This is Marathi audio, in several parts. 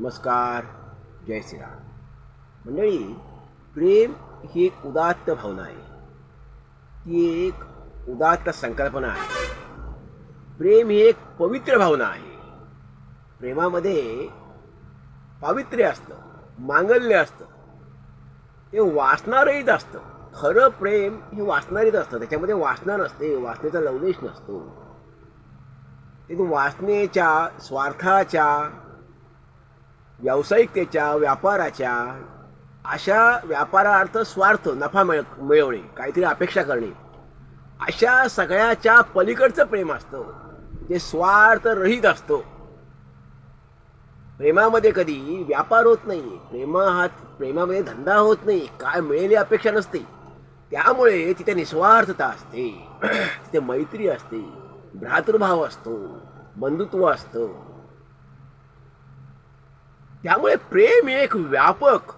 नमस्कार जय श्रीराम. मंडळी प्रेम ही एक उदात्त भावना आहे. ती एक उदात्त संकल्पना आहे. प्रेम ही एक पवित्र भावना आहे. प्रेमामध्ये पावित्र्य असतं मांगल्य असतं. ते वाचणारहीच असतं. खरं प्रेम हे वाचणारीच असतं. त्याच्यामध्ये वासना नसते वासनेचा लवलेश नसतो. ते वासनेच्या स्वार्थाच्या व्यावसायिकतेच्या व्यापाराच्या अशा व्यापारार्थ स्वार्थ नफा मिळ मिळवणे काहीतरी अपेक्षा करणे अशा सगळ्याच्या पलीकडचं प्रेम असतं. ते स्वार्थ रहित असतो. प्रेमामध्ये कधी व्यापार होत नाही प्रेम हा प्रेमामध्ये धंदा होत नाही. काय मिळेली अपेक्षा नसते. त्यामुळे तिथे निस्वार्थता असते. तिथे मैत्री असते. भ्रातृभाव असतो. बंधुत्व असतं. त्यामुळे प्रेम एक व्यापक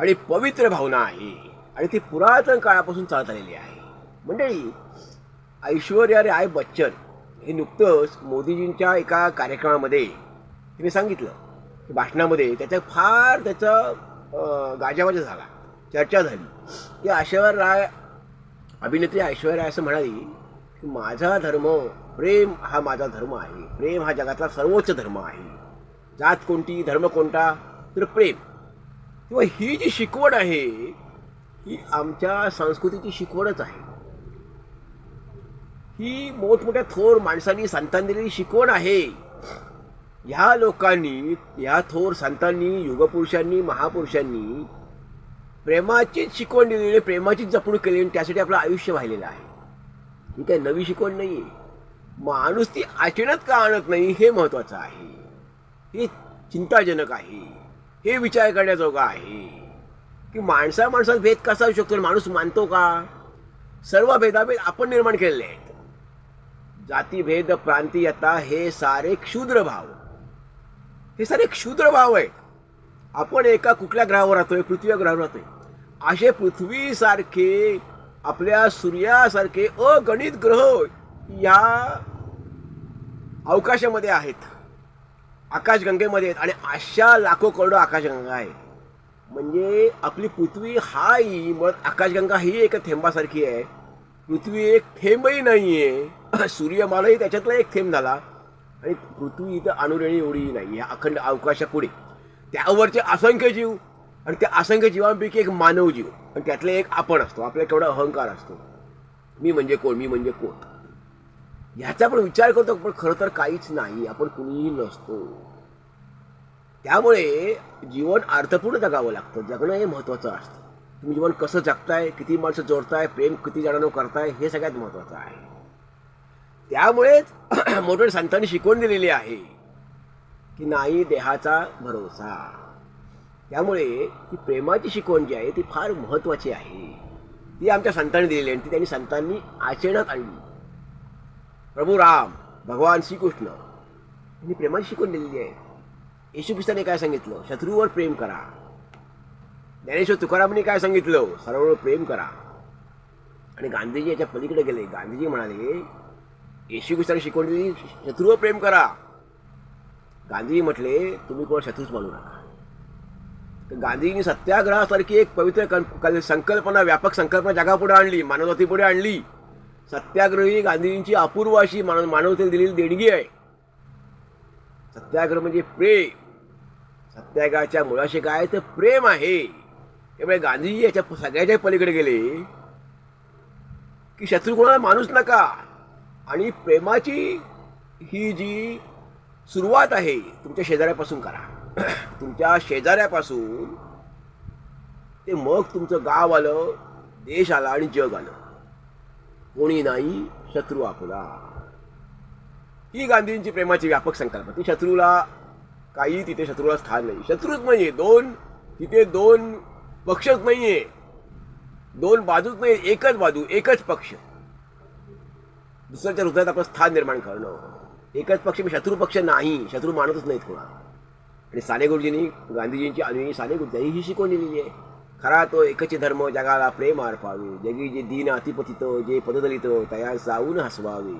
आणि पवित्र भावना आहे. आणि ती पुरातन काळापासून चालत आलेली आहे. मंडळी ऐश्वर्या राय बच्चन हे नुकतंच मोदीजींच्या एका कार्यक्रमामध्ये तिने सांगितलं की भाषणामध्ये त्याचा फार त्याचा गाजावाजा झाला. चर्चा झाली. की ऐश्वर्या राय अभिनेत्री ऐश्वर्या राय असं म्हणाली की माझा धर्म प्रेम हा माझा धर्म आहे. प्रेम हा जगातला सर्वोच्च धर्म आहे. जात कोणती धर्म कोणता तर प्रेम. किंवा ही जी शिकवण आहे ही आमच्या संस्कृतीची शिकवणच आहे. ही मोठमोठ्या थोर माणसांनी संतांनी दिलेली शिकवण आहे. ह्या लोकांनी ह्या थोर संतांनी युगपुरुषांनी महापुरुषांनी प्रेमाचीच शिकवण दिलेली आहे, प्रेमाचीच जपणूक केली आणि त्यासाठी आपलं आयुष्य वाहिलेलं आहे. ही काही नवी शिकवण नाही आहे माणूस ती आचरणात का आणत नाही हे महत्त्वाचं आहे. हे चिंताजनक आहे. हे विचार करण्याजोगं आहे. की माणसा माणसात भेद कसा होऊ शकतो माणूस मानतो का? सर्व भेदाभेद आपण निर्माण केलेले आहेत. जातीभेद प्रांतीयता हे सारे क्षुद्र भाव. हे सारे क्षुद्र भाव आहेत. आपण एका कुठल्या ग्रहावर राहतोय? पृथ्वी ग्रहावर राहतोय. असे पृथ्वीसारखे आपल्या सूर्यासारखे अगणित ग्रह या अवकाशामध्ये आहेत. आकाशगंगेमध्ये आहेत आणि अशा लाखो करोडो आकाशगंगा आहेत. म्हणजे आपली पृथ्वी हाही मुळात आकाशगंगा ही एक थेंबासारखी आहे. पृथ्वी एक थेंबही नाही आहे सूर्यमालाही त्याच्यातला एक थेंब झाला. आणि पृथ्वी इथं अणुरेणी एवढी नाही आहे अखंड अवकाशापुढे. त्यावरचे असंख्य जीव आणि त्या असंख्य जीवांपैकी एक मानव जीव. आणि त्यातले एक आपण असतो. आपल्या केवढा अहंकार असतो. मी म्हणजे कोण? मी म्हणजे कोण? ह्याचा आपण विचार करतो पण खरं तर काहीच नाही आपण कुणीही नसतो. त्यामुळे जीवन अर्थपूर्ण जगावं लागतं जगणं हे महत्त्वाचं असतं. तुम्ही जीवन कसं जगताय किती माणसं जोडताय प्रेम किती जणांना करताय हे सगळ्यात महत्त्वाचं आहे. त्यामुळेच मोठ्या संतांनी शिकवण दिलेली आहे की नाही देहाचा भरोसा. त्यामुळे ती प्रेमाची शिकवण जी आहे ती फार महत्त्वाची आहे. ती आमच्या संतांनी दिलेली आणि ती त्यांनी संतांनी आचरणात आणली. प्रभू राम भगवान श्रीकृष्ण. यांनी प्रेमाची शिकवण दिलेली आहे. येशू ख्रिस्ताने काय सांगितलं? शत्रूवर प्रेम करा. ज्ञानेश्वर तुकारामांनी काय सांगितलं? सर्वांवर प्रेम करा. आणि गांधीजी याच्या पलीकडे गेले. गांधीजी म्हणाले येशू ख्रिस्ताने शिकवण दिली शत्रूवर प्रेम करा. गांधीजी म्हटले तुम्ही कोण? शत्रूच मानू नका. तर गांधीजींनी सत्याग्रहासारखी एक पवित्र कल्प कल- संकल्पना व्यापक संकल्पना जगापुढे आणली मानवजातीपुढे आणली. सत्याग्रह ही गांधीजींची अपूर्व अशी मानव मानवतेला दिलेली देणगी आहे. सत्याग्रह म्हणजे प्रेम. सत्याग्रहाच्या मुळाशी काय तर प्रेम आहे. त्यामुळे गांधीजी याच्या सगळ्याच्या पलीकडे गेले की शत्रू कोणाला माणूस नका. आणि प्रेमाची ही जी सुरुवात आहे तुमच्या शेजाऱ्यापासून करा. तुमच्या शेजाऱ्यापासून ते मग तुमचं गाव आलं देश आला आणि जग आलं. कोणी नाही शत्रू आपला. ही गांधींची प्रेमाची व्यापक संकल्पना ती शत्रूला काही तिथे शत्रूला स्थान नाही. शत्रूच नाही दोन तिथे दोन पक्षच नाहीये. दोन बाजूच नाही एकच बाजू एकच पक्ष. दुसऱ्याच्या हृदयात आपलं स्थान निर्माण करणं. एकच पक्ष मी शत्रू पक्ष नाही. शत्रू मानतच नाहीत कोणा आणि साने गुरुजींनी गांधीजींची अनुयायी साने गुरुजींनी ही शिकवण दिलेली आहे. खरा तो एकच धर्म जगाला प्रेम अर्पावे जगी जे दीन अतिपतित जे पददलित तया जाऊन हसवावे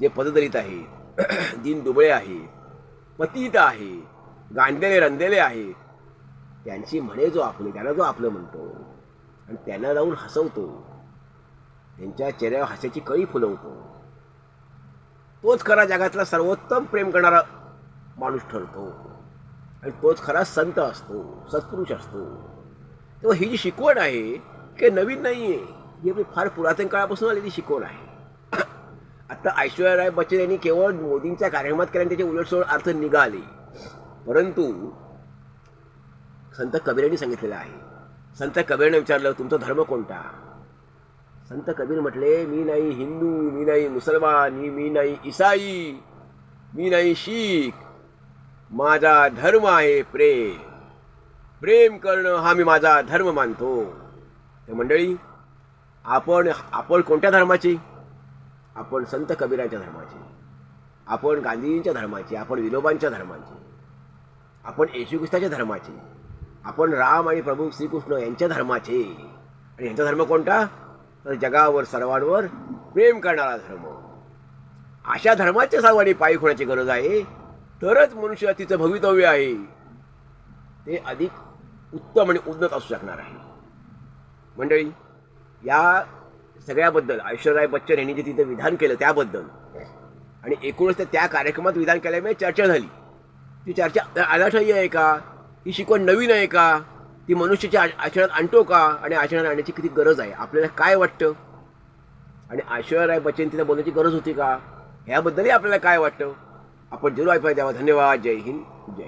जे पददलित आहेत दीन दुबळे आहेत पतित आहे गांधलेले रंधलेले आहेत त्यांची म्हणे जो आपले त्यांना जो आपलं म्हणतो आणि त्यांना जाऊन हसवतो त्यांच्या चेहऱ्यावर हास्याची कळी फुलवतो तोच खरा जगातला सर्वोत्तम प्रेम करणारा माणूस ठरतो. आणि तोच खरा संत असतो सत्पुरुष असतो. तेव्हा ही जी शिकवण आहे की नवीन नाही आहे ही आपली फार पुरातन काळापासून आलेली शिकवण आहे. आता ऐश्वर्या राय बच्चन यांनी केवळ मोदींच्या कार्यक्रमात केल्याने त्याचे उलटसोड अर्थ निघाले. परंतु संत कबीरांनी सांगितलेलं आहे. संत कबीरने विचारलं तुमचा धर्म कोणता? संत कबीर म्हटले मी नाही हिंदू मी नाही मुसलमान मी मी नाही इसाई मी नाही शीख. माझा धर्म आहे प्रेम. प्रेम करणं हा मी माझा धर्म मानतो. तर मंडळी आपण आपण कोणत्या धर्माची? आपण संत कबीराच्या धर्माची. आपण गांधीजींच्या धर्माची आपण विनोबांच्या धर्माची. आपण येशू ख्रिस्ताच्या धर्माचे. आपण राम आणि प्रभू श्रीकृष्ण यांच्या धर्माचे. आणि यांचा धर्म कोणता? तर जगावर सर्वांवर प्रेम करणारा धर्म. अशा धर्माच्या सर्वांनी पायी होण्याची गरज आहे. तरच मनुष्य तिचं भवितव्य आहे. ते अधिक उत्तम आणि उन्नत असू शकणार आहे. मंडळी या सगळ्याबद्दल ऐश्वर्याराय बच्चन यांनी जे तिथं विधान केलं त्याबद्दल आणि एकूणच त्या कार्यक्रमात विधान केल्यामुळे चर्चा झाली. ती चर्चा अनाठही आहे का? ही शिकवण नवीन आहे का? ती मनुष्याच्या आ- आचरणात आणतो का? आणि आचरणात आणण्याची किती गरज आहे? आपल्याला काय वाटतं? आणि ऐश्वर्याराय बच्चन तिथं बोलण्याची गरज होती का? ह्याबद्दलही आपल्याला काय वाटतं? आपण जरूर ऐकायला द्यावा धन्यवाद. जय हिंद. जय